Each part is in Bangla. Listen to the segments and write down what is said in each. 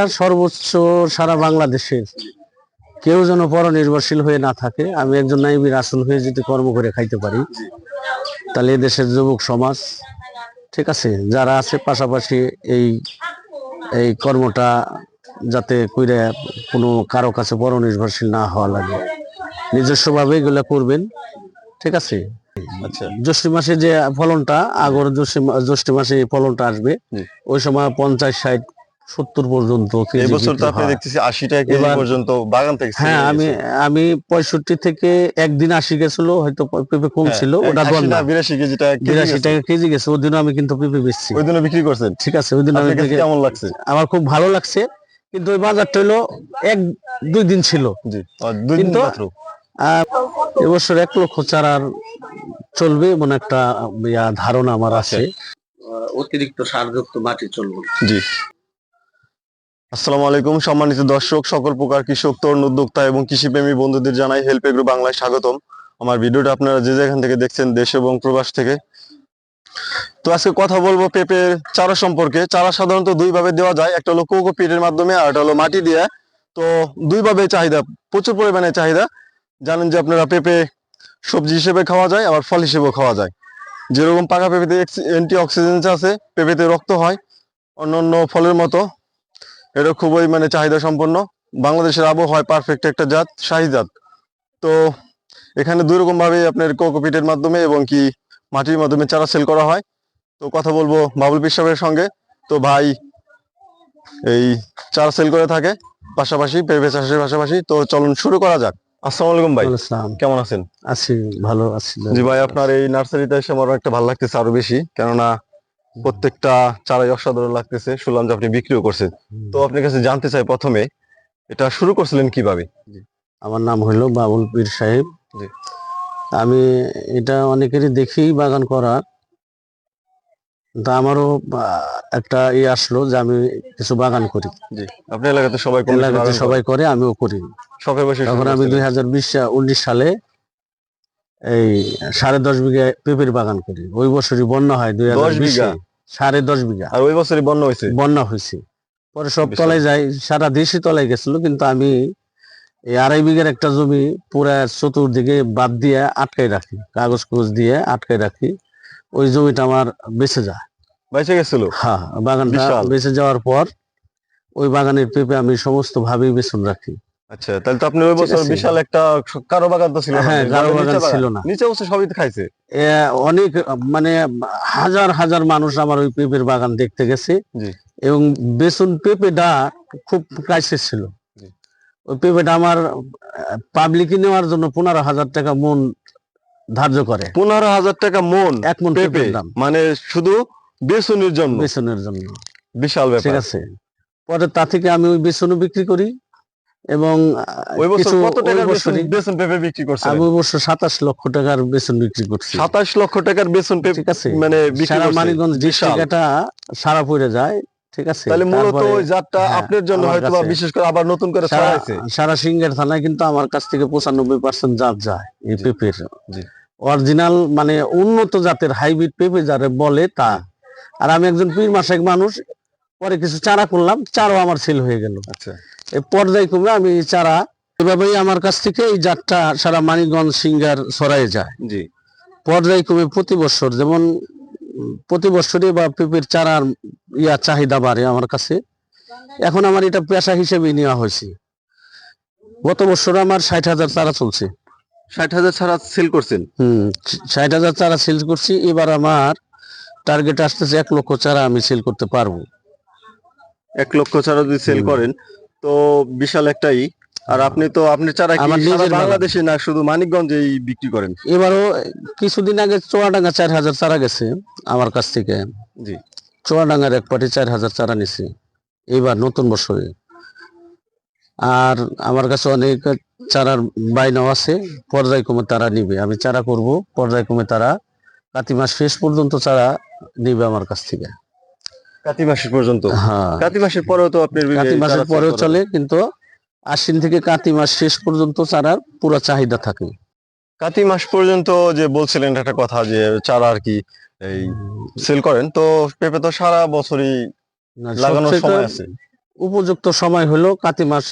আর সর্বোচ্চ সারা বাংলাদেশের কেউ যেন পরনির্ভরশীল হয়ে না থাকে। আমি একজন নাইবি রাসুল হয়ে যদি কর্ম করে খাইতে পারি তাহলে দেশের যুবক সমাজ ঠিক আছে যারা আছে পাশাপাশি এই এই কর্মটা যাতে কইরে কোনো কারও কাছে পরনির্ভরশীল না হওয়া লাগে। নিজস্বভাবে এগুলো করবেন ঠিক আছে? আচ্ছা। জ্যৈষ্ঠ মাসে যে ফলনটা আগর জ্যৈষ্ঠ মাসে ফলনটা আসবে ওই সময় পঞ্চাশ ষাট সত্তর পর্যন্ত এই তো আপনি দেখতেছি আশি টাকা কেজি পর্যন্ত বাগান থেকে হ্যাঁ আমি আমি পঁয়ষট্টি থেকে একদিন আশি গেছিল হয়তো পেঁপে কম হ্যাঁ, ছিল ওটা না। বিরাশি কেজি টাকা কেজি বিরাশি গেছে। টাকা কেজি গেছে ওই দিনও আমি কিন্তু পেঁপে বেচছি। ওই দিনও বিক্রি করছেন? ঠিক আছে ওই দিন আমি কেমন লাগছে? আমার খুব ভালো লাগছে কিন্তু ওই বাজারটা হলো এক দুই দিন ছিল। জি আর দুই দিন কিন্তু- মাত্র? আর এবছর এক লক্ষ চারার চলবে এমন একটা ধারণা আমার আচ্ছা। আছে। অতিরিক্ত সারযুক্ত মাটি চলবে। জি। আসসালামু আলাইকুম, সম্মানিত দর্শক, সকল প্রকার কৃষক, তরুণ উদ্যোক্তা এবং কৃষিপ্রেমী বন্ধুদের জানাই হেল্প এগ্রো বাংলায় স্বাগতম। আমার ভিডিওটা আপনারা যে যেখান থেকে দেখছেন, দেশ এবং প্রবাস থেকে। তো আজকে কথা বলব পেঁপের চারা সম্পর্কে। চারা সাধারণত দুই ভাবে দেওয়া যায়, একটা হলো কোকো কোকোপিটের মাধ্যমে আর একটা হলো মাটি দিয়ে। তো দুই ভাবে চাহিদা, প্রচুর পরিমাণে চাহিদা। জানেন যে আপনারা পেঁপে সবজি হিসেবে খাওয়া যায়, আবার ফল হিসেবেও খাওয়া যায়। যেরকম পাকা পেঁপেতে অ্যান্টি অক্সিডেন্ট আছে, পেঁপেতে রক্ত হয়, অন্যান্য ফলের মতো। এটা খুবই মানে চাহিদা সম্পন্ন। বাংলাদেশের আবহাওয়ায় পারফেক্ট একটা জাত শাহী জাত। তো এখানে দুই রকম ভাবে আপনার কোকোপিটের মাধ্যমে এবং কি মাটির মাধ্যমে চারা সেল করা হয়। তো কথা বলব বাবুল পীর সাহেবের সঙ্গে। তো ভাই এই চারা সেল করে থাকে পাশাপাশি পেঁপে চাষের পাশাপাশি। তো চলুন শুরু করা যাক। আসসালামু আলাইকুম ভাই। আসসালাম কেমন আছেন? আছি ভালো আছি। জি ভাই আপনার এই নার্সারিতে এসে আমার একটা ভালো লাগতেছে আরও বেশি। কেননা প্রত্যেকটা চারাই অসাধারণ লাগতেছে শুনলাম যে আপনি বিক্রিও করছেন। তো আপনার কাছে জানতে চাই প্রথমে এটা শুরু করছিলেন কীভাবে? আমার নাম হলো বাবুল পীর সাহেব। আমি এটা অনেকেরই দেখি বাগান করা। তা আমারও একটা ই আসলো যে আমি কিছু বাগান করি। আপনার এলাকাতে সবাই এলাকাতে করে। সবাই করে আমিও করি। বসে তখন আমি দুই হাজার বিশ উনিশ সালে এই সাড়ে দশ বিঘা পেঁপের বাগান করি। ওই বছরই বন্যা হয় দুই হাজার দশ বিঘা? সাড়ে দশ বিঘা। আর ওই বছরই বন্যা হয়েছে? বন্যা হয়েছে। পরে সব। তলায় যাই সারা দেশই তলায় গেছিল কিন্তু আমি এই আড়াই বিঘার একটা জমি পুরা চতুর্দিকে বাদ দিয়ে আটকাই রাখি কাগজ কুগজ দিয়ে আটকাই রাখি। ওই জমিটা আমার বেঁচে যায়। বাইসে গেছিল? হ্যাঁ বাগানটা বেঁচে যাওয়ার পর ওই বাগানের পেঁপে আমি সমস্ত ভাবেই বেচন রাখি। আচ্ছা তাহলে তো আপনি ওই বছর বিশাল একটা কারও বাগান তো ছিল হ্যাঁ, কারও বাগান ছিল না। নিচে অবশ্য সবই খাইছে। অনেক মানে হাজার হাজার মানুষ আমার ওই পেঁপের বাগান দেখতে গেছে। এবং বেসন পেঁপেটা খুব ক্রাইসিস ছিল। ওই পেঁপেটা আমার পাবলিকে নেওয়ার জন্য পনেরো হাজার টাকা মন ধার্য করে। পনেরো হাজার টাকা মন এক মন পেঁপে মানে শুধু বেসনের জন্য? বেসনের জন্য। বিশাল ঠিক ব্যাপার আছে। পরে তা থেকে আমি ওই বেসনও বিক্রি করি। এবং ওই বছর কত টাকার বেসন বছরই বেসন পেঁপে বিক্রি করছেন? আমি অবশ্য সাতাশ লক্ষ টাকার বেসন বিক্রি করছি। সাতাশ লক্ষ টাকার বেসন পেঁপে আছে? মানে সারা করছে। মানিকগঞ্জ বিশাল। ডিস্ট্রিক্ট সারা পড়ে যায় ঠিক আছে? তাহলে মূলত ওই জাতটা হ্যাঁ, আপনার জন্য হয়তো বা বিশেষ করে আবার নতুন করে সারা ছড়াইছে সারা সিঙ্গের থানায় কিন্তু আমার কাছ থেকে পঁচানব্বই পার্সেন্ট জাত যায় এই পেঁপের। জি। অরিজিনাল মানে উন্নত জাতের হাইব্রিড পেঁপে যারে বলে তা। আর আমি একজন পীর মাসেক মানুষ পরে কিছু চারা করলাম চারাও আমার সেল হয়ে গেল। আচ্ছা। পর্যায়ক্রমে আমি চারা। এভাবেই আমার কাছ থেকে এই জাতটা সারা মানিকগঞ্জ সিঙ্গার ছড়াই যায়। জি। পর্যায়ক্রমে প্রতি বছর যেমন প্রতি বছরই বা পেঁপের চারার ইয়া চাহিদা বাড়ে আমার কাছে। এখন আমার এটা পেশা হিসেবে নেওয়া হয়েছে। গত বছর আমার ষাট হাজার চারা চলছে। ষাট হাজার ছাড়া সেল করছেন? হম ষাট হাজার চারা সেল করছি এবার আমার টার্গেট আসতেছে এক লক্ষ চারা আমি সেল করতে পারব। এক লক্ষ ছাড়া যদি সেল করেন তো বিশাল একটাই আর আপনি তো আপনি চারা। বাংলাদেশে না শুধু মানিকগঞ্জেই বিক্রি করেন? এবারও কিছুদিন আগে চুয়াডাঙ্গা চার হাজার চারা গেছে আমার কাছ থেকে। জি। চুয়াডাঙ্গার এক পাটি চার হাজার চারা নিছে এবার নতুন বছরে। আর আমার কাছে অনেক চারার বাইনাও আছে পর্যায়ক্রমে তারা নিবে। আমি চারা করব পর্যায়ক্রমে তারা কাতি মাস শেষ পর্যন্ত চারা নিবে আমার কাছ থেকে। কাতি মাসের পর্যন্ত। হ্যাঁ। কাতি মাসের পরেও তো আপনার কাতি মাসের পরেও চলে কিন্তু আশ্বিন থেকে কাতি মাস শেষ পর্যন্ত চারার পুরো চাহিদা থাকে। কাতি মাস পর্যন্ত যে বলছিলেন একটা কথা যে চারা আর কি এই সেল করেন তো পেঁপে তো সারা বছরই লাগানোর সময় আছে। উপযুক্ত সময় হলো কাতি মাস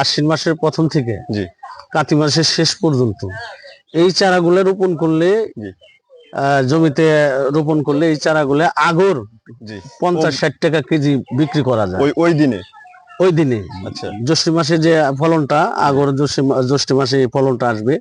আশ্বিন মাসের প্রথম থেকে জি। কাতি মাসের শেষ পর্যন্ত। এই চারাগুলো রোপণ করলে জমিতে রোপণ করলে এই চারাগুলো আগর পঞ্চাশ ষাট টাকা কেজি বিক্রি করা যায়। ওই দিনে? ওই দিনে। আচ্ছা। জ্যৈষ্ঠ মাসে যে ফলনটা আগর জ্যৈষ্ঠ মাসে ফলনটা আসবে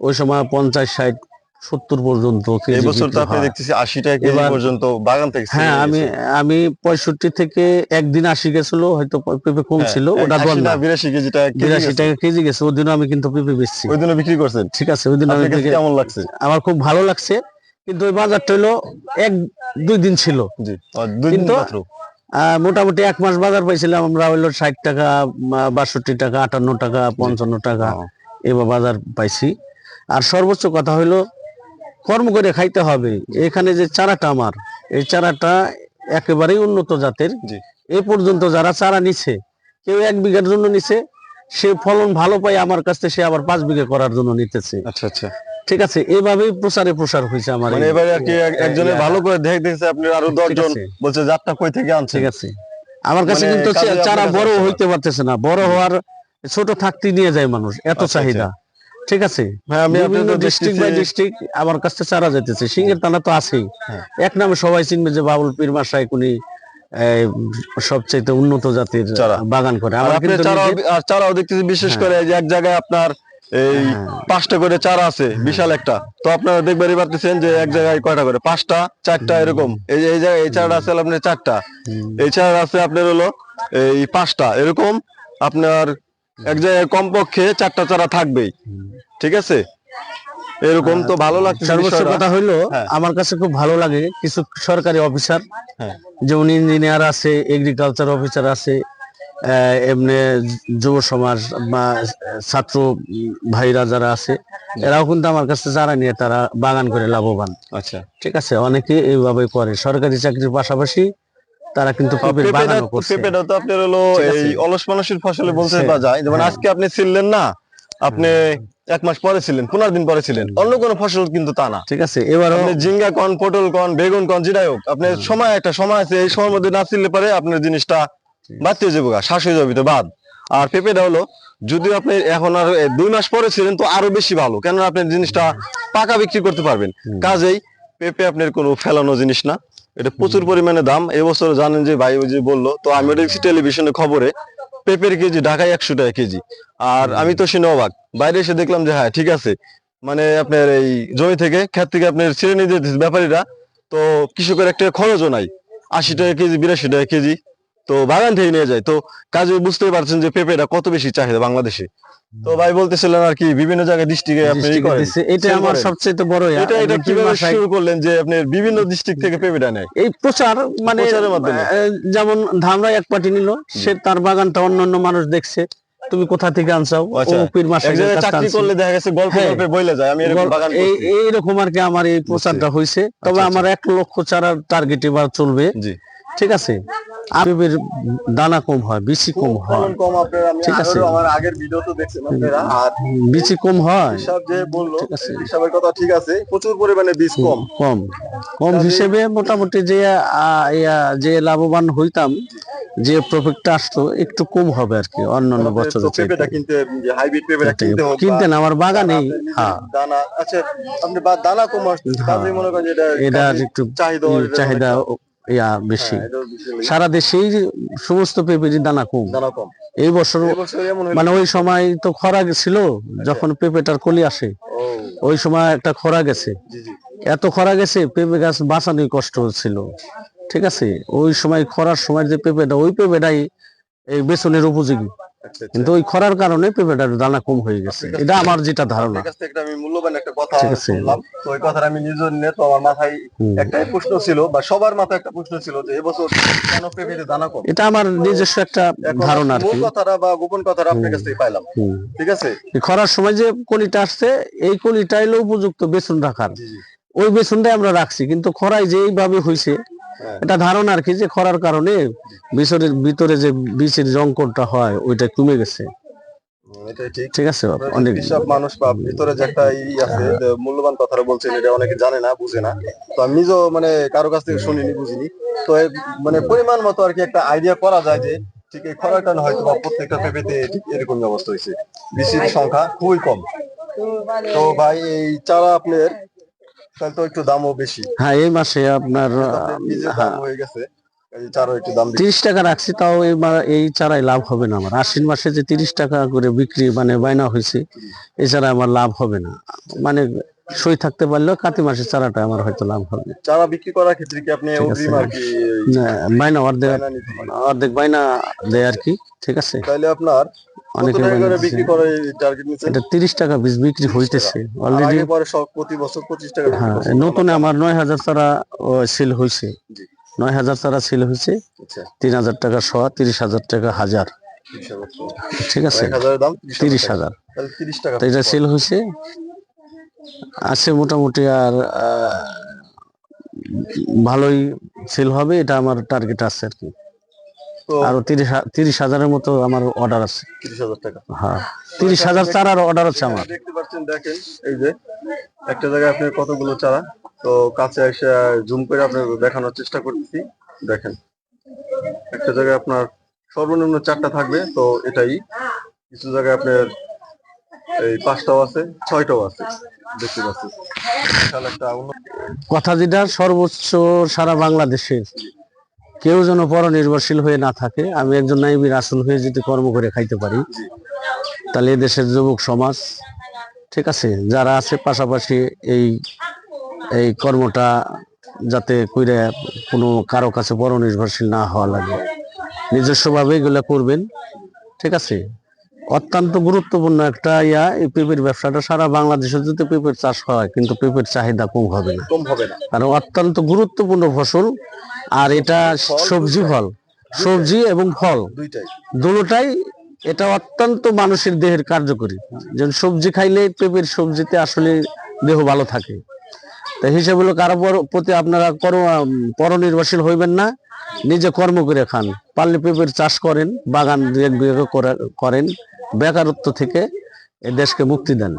ওই সময় পঞ্চাশ ষাট সত্তর পর্যন্ত কেজি তো আপনি দেখতেছি আশি টাকা কেজি পর্যন্ত বাগান থেকে হ্যাঁ আমি আমি পঁয়ষট্টি থেকে একদিন আশি গেছিল হয়তো পেঁপে কম হ্যাঁ, ছিল ওটা বিরাশি কেজি টাকা কেজি বিরাশি গেছে। টাকা কেজি গেছে ওই দিনও আমি কিন্তু পেঁপে বেচছি। ওই দিনে বিক্রি করছেন? ঠিক আছে ওই দিন আমি কেমন লাগছে? আমার খুব ভালো লাগছে। কিন্তু ওই বাজারটা হলো এক দুই দিন ছিল। কিন্তু- মোটামুটি এক মাস বাজার পাইছিলাম আমরা হইল ষাট টাকা বাষট্টি টাকা আটান্ন টাকা পঞ্চান্ন টাকা এবার বাজার পাইছি। আর সর্বোচ্চ কথা হইল কর্ম করে খাইতে হবে। এখানে যে চারাটা আমার এই চারাটা একেবারেই উন্নত জাতের। এ পর্যন্ত যারা চারা নিছে কেউ এক বিঘার জন্য নিছে সে ফলন ভালো পায় আমার কাছ থেকে সে আবার পাঁচ বিঘা করার জন্য নিতেছে। আচ্ছা আচ্ছা। ঠিক আছে এভাবেই প্রচারে প্রসার হয়েছে আমার মানে এবারে আর কি একজনের ভালো করে দেখ দেখছে আপনি আরও ঠিক দশজন বলছে যাত্রা কই থেকে আনছেন? ঠিক আছে। আমার কাছে মানে কিন্তু চারা বড় হইতে পারতেছে না বড় হওয়ার ছোট থাকতে নিয়ে যায় মানুষ এত আচ্ছা, চাহিদা। ঠিক আছে? হ্যাঁ আমি ডিস্ট্রিক্ট বাই ডিস্ট্রিক্ট আমার কাছে চারা যাইতেছে সিংহের টানা তো আছেই। হ্যাঁ। এক নামে সবাই চিনবে যে বাবুল পীর মাসায় কোনি সবচেয়ে উন্নত জাতির। বাগান করে। আর চারাও দেখতেছি বিশেষ হ্যাঁ। করে যে এক জায়গায় আপনার এই হ্যাঁ। পাঁচটা করে চারা আছে বিশাল একটা। তো আপনারা দেখবারই পারতেছেন যে এক জায়গায় কয়টা করে? পাঁচটা চারটা এরকম। এই যে এই জায়গায় এই চারাটা আছে আপনার চারটা। এই চারা আছে আপনার হলো এই পাঁচটা এরকম। আপনার এক জায়গায় কমপক্ষে চারটা চারা থাকবেই। ঠিক আছে? এরকম তো ভালো লাগছে সর্বোচ্চ কথা হইল হ্যাঁ। আমার কাছে খুব ভালো লাগে কিছু সরকারি অফিসার। হ্যাঁ। যেমন ইঞ্জিনিয়ার আছে এগ্রিকালচার অফিসার আছে এমনি যুব সমাজ বা ছাত্র ভাইরা যারা আছে এরাও কিন্তু আমার কাছে যারা নিয়ে তারা বাগান করে লাভবান। আচ্ছা। ঠিক আছে অনেকে এইভাবে করে। সরকারি চাকরির পাশাপাশি তারা কিন্তু পেঁপের পেঁপেটা করছে। পেঁপেটা তো আপনার হলো এই অলস মানুষের ফসলে বলতে বা যায়। যেমন হ্যাঁ। আজকে আপনি ছিলেন না আপনি এক মাস পরে ছিলেন পনেরো দিন পরে ছিলেন। অন্য কোনো ফসল কিন্তু তা না। ঠিক আছে আপনি জিঙ্গা কন পটল কন বেগুন কন যেটাই হোক আপনার সময় একটা সময় আছে এই সময়ের মধ্যে না ছিললে পারে আপনার জিনিসটা বাড়তে যাব গা, শ্বাস হয়ে যাবে তো বাদ। আর পেঁপেটা হলো যদিও আপনি এখন আর দুই মাস পরে ছিলেন তো আরও বেশি ভালো। কেননা আপনি জিনিসটা পাকা বিক্রি করতে পারবেন। কাজেই পেঁপে আপনার কোনো ফেলানো জিনিস না। এটা প্রচুর পরিমাণে দাম। এবছর জানেন যে ভাই যে বলল তো আমি দেখছি টেলিভিশনে খবরে পেঁপের কেজি ঢাকায় একশো টাকা কেজি। আর আমি তো শুনে অবাক। বাইরে এসে দেখলাম যে হ্যাঁ ঠিক আছে। মানে আপনার এই জমি থেকে ক্ষেত থেকে আপনার ছেড়ে নিয়ে যেতেছে ব্যাপারীরা। তো কৃষকের একটা খরচও নাই। আশি টাকা কেজি বিরাশি টাকা কেজি। তো বাগান থেকে নিয়ে যায়। তো কাজে বুঝতেই পারছেন যে পেঁপেটা কত বেশি চাহিদা বাংলাদেশে। তো ভাই বলতেছিলেন আর কি বিভিন্ন জায়গায় ডিস্ট্রিক্টে আপনি। এটা আমার সবচেয়ে বড় এটা এটা কীভাবে শুরু করলেন যে আপনি বিভিন্ন ডিস্ট্রিক্ট থেকে পেঁপেটা নেয় এই প্রচার মানে যেমন ধামরা এক পার্টি নিল। সে তার বাগানটা অন্য অন্য মানুষ দেখছে। তুমি কোথা থেকে আনছাও আচ্ছা। পীর এক জায়গায় চাকরি করলে দেখা গেছে গল্প হ্যাঁ। গল্পে বইলে যায় আমি এরকম বাগান এই এইরকম আর কি আমার এই প্রচারটা হয়েছে তবে আচ্ছা, আমার এক লক্ষ চারার টার্গেট এবার চলবে। জি। ঠিক আছে? আবেবের দানা কম হয় বেশি কম হয়। ঠিক আছে। আমার আগের ভিডিও তো দেখছেন আপনারা। আর বেশি কম হয়? হিসাব যে বলল হিসাবের কথা ঠিক আছে প্রচুর পরিমাণে বীজ কম। কম। কম হিসেবে মোটামুটি যে যে লাভবান হইতাম যে প্রফিটটা আসতো একটু কম হবে আর কি অন্যান্য বছরের তো কিনতে হাইব্রিড পেঁপেটা কিনতেন আমার বাগানে হ্যাঁ। দানা আচ্ছা আপনি দানা কম আসছে হ্যাঁ। মনে করেন এটা একটু চাহিদা চাহিদা ইয়া বেশি। হ্যাঁ। সারা দেশেই সমস্ত পেঁপের দানা কম। এই বছর মানে ওই সময় তো খরা ছিল যখন পেঁপেটার কলি আসে ওই সময় একটা খরা গেছে। এত খরা গেছে পেঁপে গাছ বাঁচানোই কষ্ট হচ্ছিল ঠিক আছে? ওই সময় খরার সময় যে পেঁপেটা ওই পেঁপেটাই এই বেসনের উপযোগী। আচ্ছা আচ্ছা কিন্তু ওই খরার কারণে পেঁপেটার দানা কম হয়ে গেছে। এটা আমার যেটা ধারণা। আমি মূল্যবান একটা কথা শুনলাম তো ওই কথাটা আমি নিজের নিয়ে তো আমার মাথায় একটাই প্রশ্ন ছিল বা সবার মাথায় একটা প্রশ্ন ছিল যে এবছর কেন দানা কম? এটা আমার নিজস্ব একটা ধারণা আর কি। কথাটা বা গোপন কথাটা আপনার কাছ থেকে পাইলাম। ঠিক আছে? খরার সময় যে কলিটা আসছে এই কলিটা এলো উপযুক্ত বেসন রাখার। ওই বেসনটাই আমরা রাখছি কিন্তু খরায় যে এইভাবে হয়েছে হ্যাঁ। এটা ধারণা আর কি যে খরার কারণে বিচরের ভিতরে যে বীজের জঙ্কনটা হয় ওইটা কমে গেছে। ঠিক। আছে যে অনেক কৃষক মানুষ বা ভিতরে যে একটা ই আছে মূল্যবান কথাটা বলছেন এটা অনেকে জানে না বুঝে না। তো আমি নিজেও মানে কারও কাছ থেকে শুনিনি বুঝিনি। তো মানে পরিমাণ মতো আর কি একটা আইডিয়া করা যায় যে ঠিক এই খরার কারণে হয়তো বা প্রত্যেকটা পেঁপেতে ঠিক এরকম অবস্থা হয়েছে। বৃষ্টির সংখ্যা খুবই কম। তো ভাই এই চারা আপনার তাহলে তো একটু দামও বেশি। হ্যাঁ এই মাসে আপনার হ্যাঁ। হয়ে গেছে তিরিশ টাকা রাখছি তাও এই চারাই লাভ হবে না আমার। আশ্বিন মাসে যে তিরিশ টাকা করে বিক্রি মানে বায়না হয়েছে এছাড়া আমার লাভ হবে না। মানে সই থাকতে পারলেও কাতি মাসের চারাটা আমার হয়তো লাভ হবে চারা বিক্রি করার ক্ষেত্রে কি আপনি বায়না অর্ধেক? অর্ধেক বায়না দেয় আর কি ঠিক আছে। তাহলে আপনার অনেকে টাকা। বিক্রি করে টার্গেট নিচ্ছেন এটা তিরিশ টাকা বীজ বিক্রি হইতেছে অলরেডি পরে সব প্রতি বছর পঁচিশ টাকা হ্যাঁ নতুন আমার চারা সেল জি। চারা সেল আচ্ছা। টাকা টাকা হাজার। ঠিক আছে? টাকা। তাহলে এটা সেল হয়েছে আছে মোটামুটি আর ভালোই সেল হবে এটা আমার টার্গেট আছে আর কি। আরও তিরিশ তিরিশ হাজারের মতো আমার অর্ডার আছে। তিরিশ হাজার টাকা। হ্যাঁ তিরিশ হাজার চারার অর্ডার আছে আমার। দেখতে পাচ্ছেন দেখেন এই যে একটা জায়গায় আপনার কতগুলো চারা তো কাছে এসে জুম করে আপনার দেখানোর চেষ্টা করতেছি দেখেন একটা জায়গায় আপনার সর্বনিম্ন চারটা থাকবে তো এটাই। কিছু জায়গায় আপনার এই পাঁচটাও আছে ছয়টাও আছে। দেখতে একটা কথা যেটা সর্বোচ্চ সারা বাংলাদেশের কেউ যেন পর নির্ভরশীল হয়ে না থাকে, আমি একজন নাইবি রাসুল হয়ে যদি কর্ম করে খাইতে পারি, তাহলে দেশের যুবক সমাজ, ঠিক আছে, যারা আছে পাশাপাশি এই এই কর্মটা যাতে কইরে কোনো কারও কাছে পরনির্ভরশীল না হওয়া লাগে। নিজস্বভাবে এগুলো করবেন, ঠিক আছে? অত্যন্ত গুরুত্বপূর্ণ একটা ইয়া এই পেঁপের ব্যবসাটা সারা বাংলাদেশে যদি পেঁপের চাষ হয় কিন্তু পেঁপের চাহিদা কম হবে না। কম হবে না। কারণ অত্যন্ত গুরুত্বপূর্ণ ফসল আর এটা সবজি ফল সবজি এবং ফল। দুটোটাই এটা অত্যন্ত মানুষের দেহের কার্যকরী। যেমন সবজি খাইলে পেঁপের সবজিতে আসলে দেহ ভালো থাকে। তা হিসেবে হলো কারও প্রতি আপনারা পরনির্ভরশীল হইবেন না নিজে কর্ম করে খান। পারলে পেঁপের চাষ করেন বাগান করেন বেকারত্ব থেকে এই দেশকে মুক্তি দেন।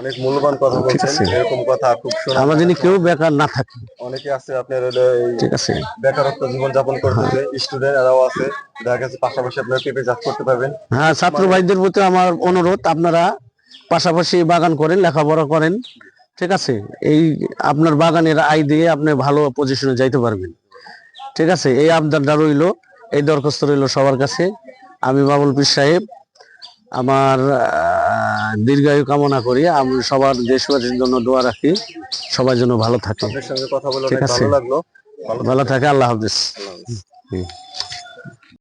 অনেক মূল্যবান কথা বলছেন এরকম কথা খুব শোনা আমরা যিনি কেউ বেকার না থাকি। অনেকে আছে আপনার হলো ঠিক আছে। বেকারত্ব জীবন যাপন করতেছে স্টুডেন্ট এরাও আছে দেখা গেছে পাশাপাশি আপনার পেঁপে চাষ করতে পারবেন। হ্যাঁ ছাত্র ভাইদের প্রতি আমার অনুরোধ আপনারা পাশাপাশি বাগান করেন লেখাপড়া করেন ঠিক আছে? এই আপনার বাগানের আয় দিয়ে আপনি ভালো পজিশনে যাইতে পারবেন। ঠিক আছে? এই আবদারটা রইল এই দরখাস্ত রইল সবার কাছে। আমি বাবুল পীর সাহেব আমার দীর্ঘায়ু কামনা করি। আমি সবার দেশবাসীর জন্য দোয়া রাখি। সবার জন্য ভালো থাকে। কথা বলে। ভালো লাগল। ভালো থাকে। আল্লাহ হাফিজ।